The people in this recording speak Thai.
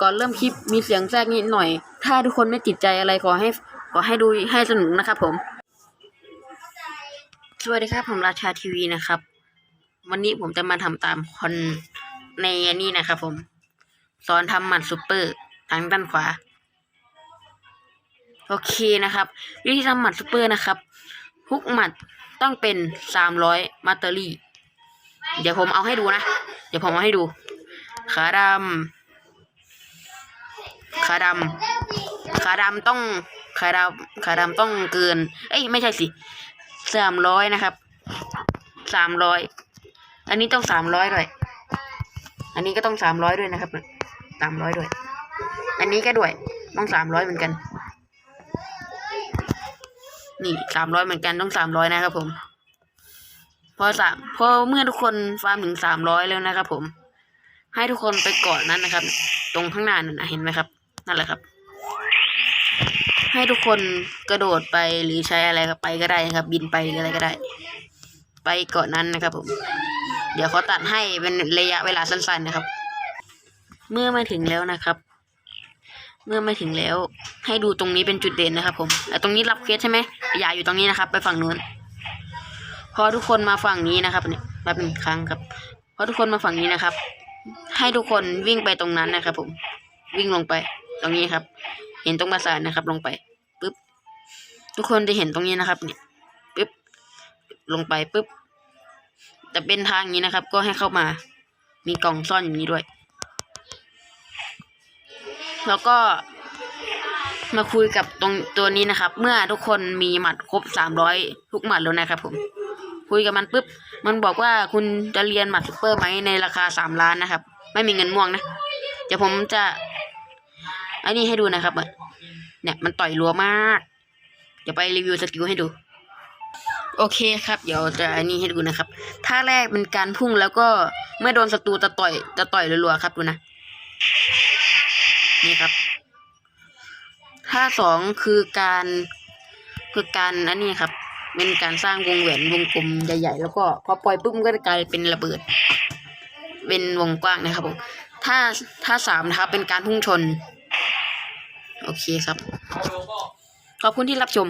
ก่อนเริ่มคลิปมีเสียงแทรกนิดหน่อย ถ้าทุกคนไม่ติดใจอะไรขอให้ขอให้ดูให้สนุกนะครับ ผม สวัสดีครับผมราชาทีวีนะครับ วันนี้ผมจะมาทำตามคนในนนี้นะครับ ผม สอนทำหมัดซูเปอร์ทางด้านขวา โอเคนะครับ วิธีทำหมัดซูเปอร์นะครับทุกหมัดต้องเป็นสามร้อยมัตเตอรี่ เดี๋ยวผมเอาให้ดูนะ เดี๋ยวผมเอาให้ดู ขาดำ ขาดำขาดำต้องขาดำขาดำต้องเกิน เอ้ยไม่ใช่สิสามร้อยนะครับสามร้อยอันนี้ต้องสามร้อยด้วย อันนี้ก็ต้องสามร้อยด้วยนะครับสามร้อยด้วย อันนี้ก็ด้วยต้องสามร้อยเหมือนกัน นี่สามร้อยเหมือนกันต้องสามร้อยนะครับ ผม พอสามพอเมื่อทุกคนฟาร์มถึงสามร้อยแล้วนะครับ ผม ให้ทุกคนไปเกาะนั้นนะครับ ตรงข้างหน้านั่นเห็นไหมครับ นั่นแหละครับ ให้ทุกคนกระโดดไปหรือใช้อะไรก็ไปก็ได้นะครับ บินไปอะไรก็ได้ ไปเกาะนั้นนะครับ ผม เดี๋ยวเขาตัดให้เป็นระยะเวลาสั้น ๆนะครับ เมื่อมาถึงแล้วนะครับ เมื่อมาถึงแล้ว ให้ดูตรงนี้เป็นจุดเด่นนะครับ ผมแต่ตรงนี้รับเคสใช่ไหมอย่าอยู่ตรงนี้นะครับ ไปฝั่งนู้นพอทุกคนมาฝั่งนี้นะครับเนี่ยแป๊บหนึงครั้งครับพอทุกคนมาฝั่งนี้นะครับ ให้ทุกคนวิ่งไปตรงนั้นนะครับผม วิ่งลงไป ตรงนี้ครับ เห็นตรงปราสาทนะครับ ลงไปปุ๊บทุกคนจะเห็นตรงนี้นะครับ เนี่ยปุ๊บลงไปปุ๊บจะเป็นทางนี้นะครับ ก็ให้เข้ามา มีกล่องซ่อนอย่างนี้ด้วย แล้วก็มาคุยกับตรงตัวนี้นะครับ เมื่อทุกคนมีหมัดครบสามร้อยทุกหมัดแล้วนะครับ ผม คุยกับมันปุ๊บ มันบอกว่าคุณจะเรียนหมัดซุปเปอร์ไหมในราคาสามล้านนะครับ ไม่มีเงินม่วงนะ เดี๋ยวผมจะ อ้นี่ให้ดูนะครับเนี่ยมันต่อยรัวมาก เดี๋ยวไปรีวิวสกิลให้ดู โอเคครับ เดี๋ยวจะอ้นี่ให้ดูนะครับท่าแรกเป็นการพุ่งแล้วก็เมื่อโดนศัตรูจะต่อยจะต่อยรัวๆครับดูนะ นี่ครับท่าสองคือการคือการอันนี้ครับเป็นการสร้างวงแหวนวงกลมใหญ่ ๆ แล้วก็พอปล่อยปุ๊บมันก็จะกลายเป็นระเบิด เป็นวงกว้างนะครับผมถ้าถ้าสามนะครับเป็นการพุ่งชน อเคครับ ขอบคุณที่รับชม